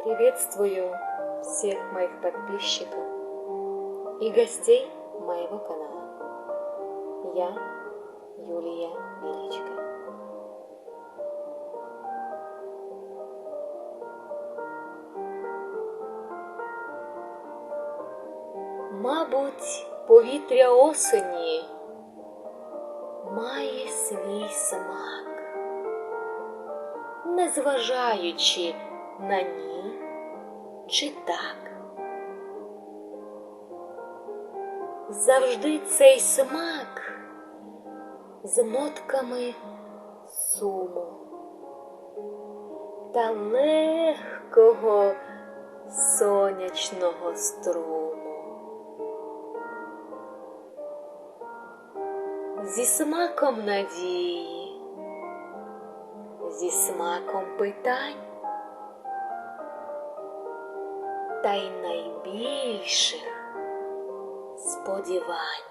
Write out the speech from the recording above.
Приветствую всех моих подписчиков и гостей моего канала. Я Юлия Величко. Мабуть, повітря осені має свій смак, незважаючи на ні чи так. Завжди цей смак з нотками суму та легкого сонячного струму. Зі смаком надії, зі смаком питань та й найбільших сподівань.